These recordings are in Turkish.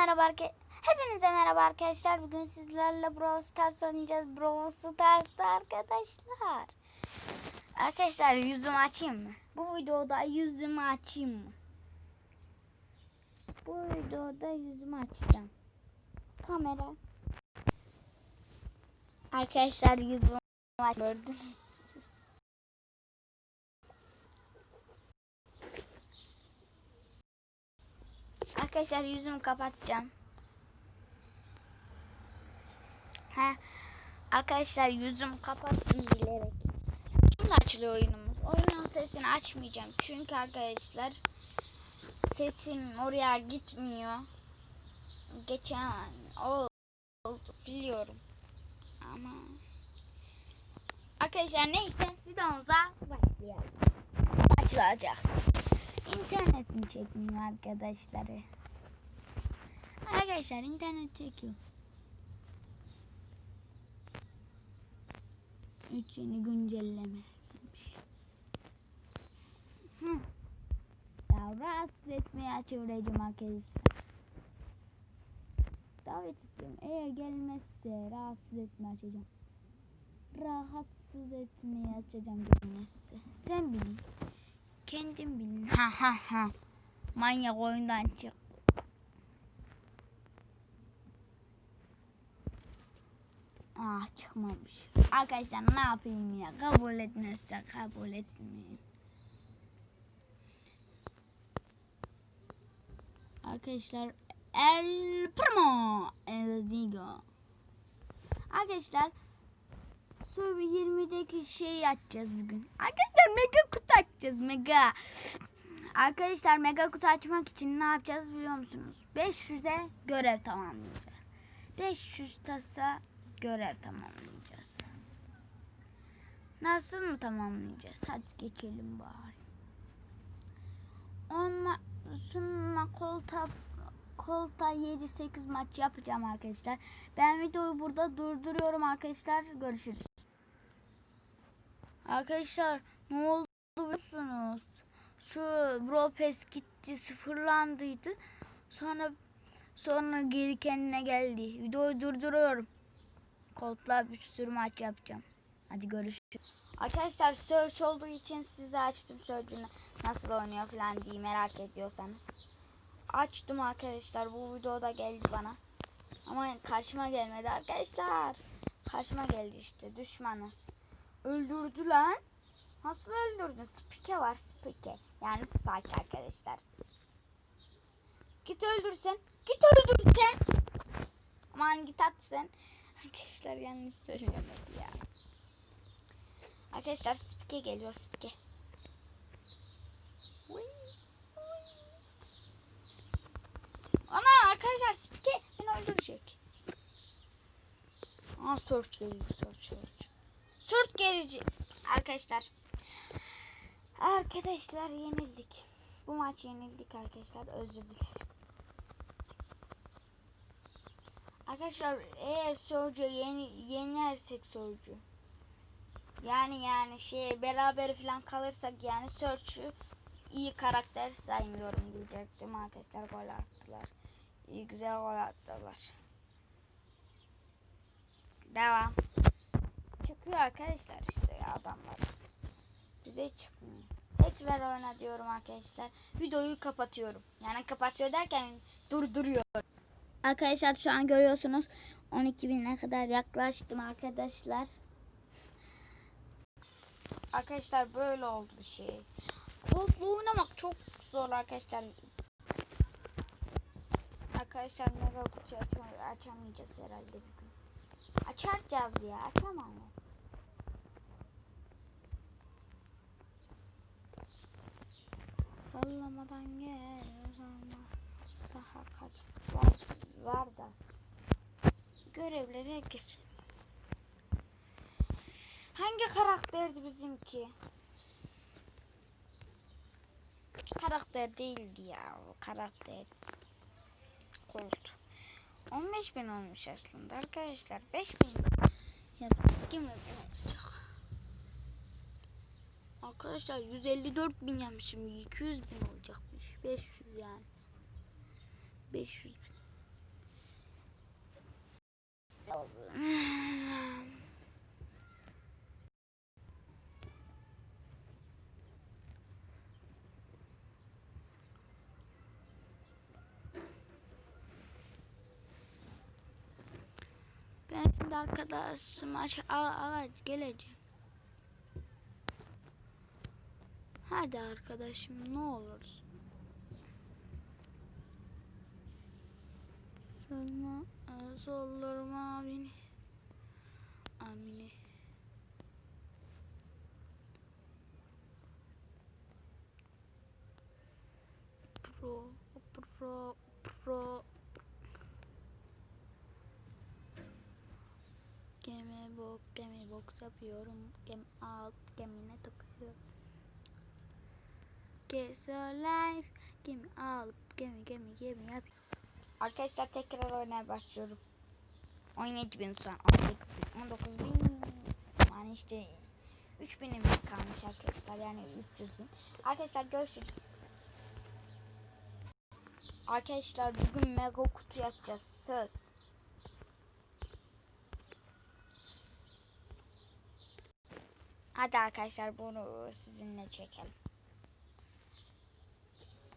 merhaba Hepinize merhaba arkadaşlar. Bugün sizlerle Brawl Stars oynayacağız. Brawl Stars'ta arkadaşlar. Arkadaşlar yüzümü açayım mı? Bu videoda yüzümü açayım mı? Bu videoda yüzümü açacağım. Kamera. Arkadaşlar yüzümü aç. Gördünüz. Arkadaşlar yüzümü kapatacağım. He. Arkadaşlar yüzümü kapattım bilerek. Şimdi açılıyor oyunumuz. Oyunun sesini açmayacağım. Çünkü arkadaşlar sesim oraya gitmiyor. Geçen oldu biliyorum. Ama Arkadaşlar neyse videomuza başlayalım. Açılacağız. İnternet mi çekmiyor arkadaşları? Arkadaşlar internet çekiyor. Üç yeni güncelleme gelmiş. Ya rahatsız etmeye çevireceğim arkadaşlar. Davet istiyorum. Eğer gelmezse rahatsız etmeye açacağım. Rahatsız etmeye açacağım gelmezse. Sen bilin. Kendim bilin. Ha ha ha. Manyak oyundan çık. Ah çıkmamış. Arkadaşlar ne yapayım ya? Kabul etmezse kabul etmeyeyim. Arkadaşlar El Primo Eldigo. Arkadaşlar Sonra 20'deki şeyi açacağız bugün. Arkadaşlar mega kutu açacağız mega. Arkadaşlar mega kutu açmak için ne yapacağız biliyor musunuz? 500'e görev tamamlayacağız. 500 tasa görev tamamlayacağız. Nasıl mı tamamlayacağız? Hadi geçelim bari. Onunla sunma kolta kolta 7-8 maç yapacağım arkadaşlar. Ben videoyu burada durduruyorum arkadaşlar. Görüşürüz. Arkadaşlar ne oldu biliyorsunuz? Şu Pass gitti sıfırlandıydı. Sonra sonra geri kendine geldi. Videoyu durduruyorum. Koltuğa bir sürü maç yapacağım. Hadi görüşürüz. Arkadaşlar search olduğu için size açtım search'ünü nasıl oynuyor falan diye merak ediyorsanız. Açtım arkadaşlar bu videoda geldi bana. Ama karşıma gelmedi arkadaşlar. Karşıma geldi işte düşmanız. Öldürdü lan. Nasıl öldürdün? Spike var spike. Yani spike arkadaşlar. Git öldürsen. Git öldürsen. Aman git at sen. Arkadaşlar yanlış söylüyorum ya. Arkadaşlar spike geliyor spike. Ana arkadaşlar spike beni öldürecek. Aa search geliyor search search. Search gelecek. Arkadaşlar. Arkadaşlar yenildik. Bu maç yenildik arkadaşlar. Özür dilerim. Arkadaşlar eğer Surge'u yeni, yenersek Surge'u yani yani şey beraber falan kalırsak yani Surge'u iyi karakter saymıyorum diyecektim arkadaşlar gol attılar. İyi güzel gol attılar. Devam. Çıkıyor arkadaşlar işte ya adamlar. Bize çıkmıyor. Tekrar oyna diyorum arkadaşlar. Videoyu kapatıyorum. Yani kapatıyor derken durduruyorum. Arkadaşlar şu an görüyorsunuz 12 bine kadar yaklaştım arkadaşlar. Arkadaşlar böyle oldu şey. Kodlu oynamak çok zor arkadaşlar. Arkadaşlar mega kutu açam- açamayacağız herhalde bugün. Açaracağız ya açamayız. Sallamadan gel ama daha kaç var, var da görevlere gir. Hangi karakterdi bizimki? Karakter değildi ya o karakter. Colt. 15 bin olmuş aslında arkadaşlar. 5 bin. Ya kim olacak? Arkadaşlar 154 bin yapmışım. 200 bin olacakmış. 500 yani. 500 bin. Ben şimdi arkadaşım aç al geleceğim. Hadi arkadaşım ne olursun. Sorma, sollarım abini. Amini. Pro, pro, pro. Gemi bok, gemi box yapıyorum. Gemi alt, gemine takıyorum. Get life, gemi alıp gemi gemi gemi yap. Arkadaşlar tekrar oynamaya başlıyorum. 17 bin son, 18 bin, 19 bin. Yani işte 3 binimiz kalmış arkadaşlar. Yani 300 bin. Arkadaşlar görüşürüz. Arkadaşlar bugün mega kutu yapacağız. Söz. Hadi arkadaşlar bunu sizinle çekelim.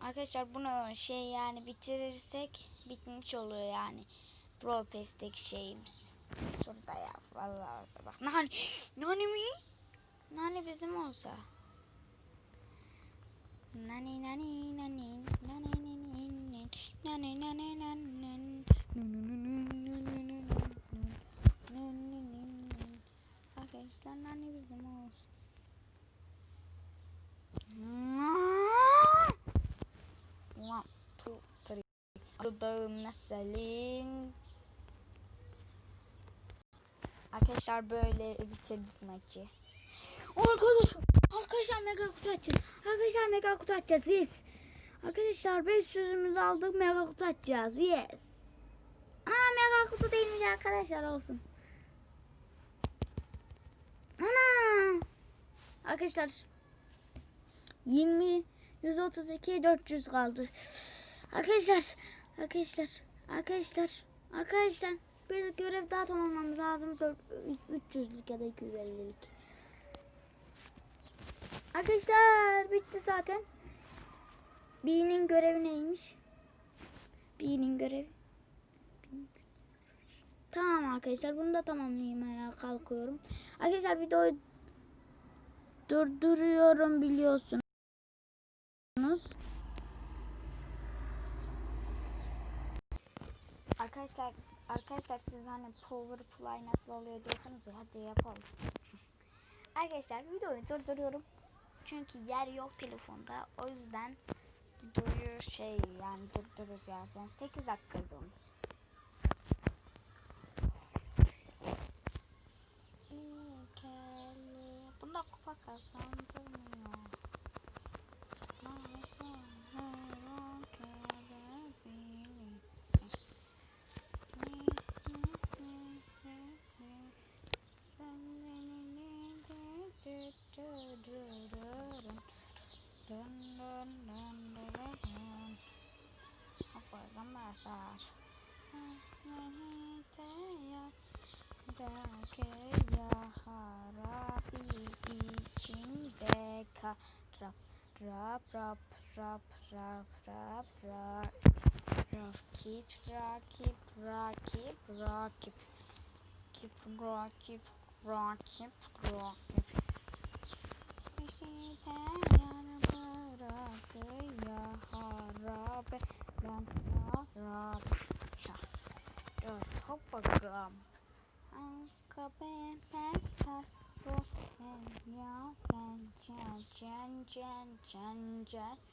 Arkadaşlar bunu şey yani bitirirsek bitmiş oluyor yani. Brawl Pass'teki şeyimiz. Şurada ya vallahi orada bak. Nani? Nani mi? Nani bizim olsa. Nani nani nani nani nani nani nani nani Arkadaşlar nani bizim olsa. One, two, three. Nasılın? Arkadaşlar böyle bitirdik maçı. Arkadaşlar, arkadaşlar mega kutu açacağız. Arkadaşlar mega kutu açacağız. Yes. Arkadaşlar 500'ümüzü aldık mega kutu açacağız. Yes. Aa mega kutu değilmiş arkadaşlar olsun. Ana. Arkadaşlar 20 132 400 kaldı. Arkadaşlar, arkadaşlar, arkadaşlar, arkadaşlar bir görev daha tamamlamamız lazım. 300'lük ya da 250'lik. Arkadaşlar bitti zaten. B'nin görevi neymiş? B'nin görevi. Tamam arkadaşlar bunu da tamamlamaya kalkıyorum. Arkadaşlar videoyu durduruyorum biliyorsunuz. Arkadaşlar arkadaşlar siz hani power play nasıl oluyor diyorsanız ya hadi yapalım. arkadaşlar videoyu durduruyorum. Çünkü yer yok telefonda. O yüzden videoyu şey yani durduracağız. Yani 8 dakika olmuş. Bunda kupa kazandırmıyor. Arkadaşlar. ya harabi içinde ka rap rap rap rap rap rap rap rakip rakip rakip rakip rakip rakip rakip rakip İşte harapy, ja harapy, ja harapy, sha. Just hoppa gum. Anka ben pestar, ya.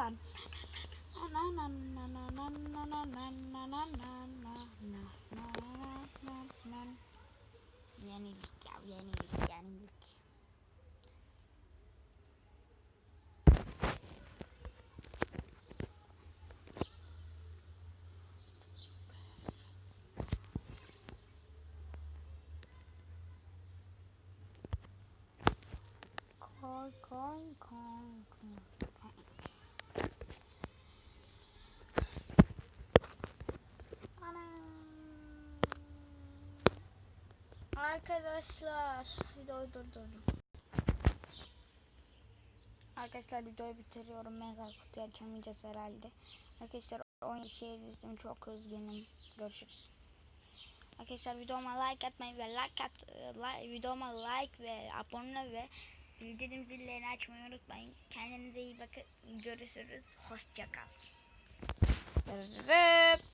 là Yenilik ya yenilik yenilik. Koy koy koy koy. Arkadaşlar videoyu durdurdum. Arkadaşlar videoyu bitiriyorum. Mega kutu açamayacağız herhalde. Arkadaşlar 10 kişiye düştüm. Çok üzgünüm. Görüşürüz. Arkadaşlar videoma like atmayı ve like at, like, videoma like ve abone ve bildirim zillerini açmayı unutmayın. Kendinize iyi bakın. Görüşürüz. Hoşça kal. Görüşürüz.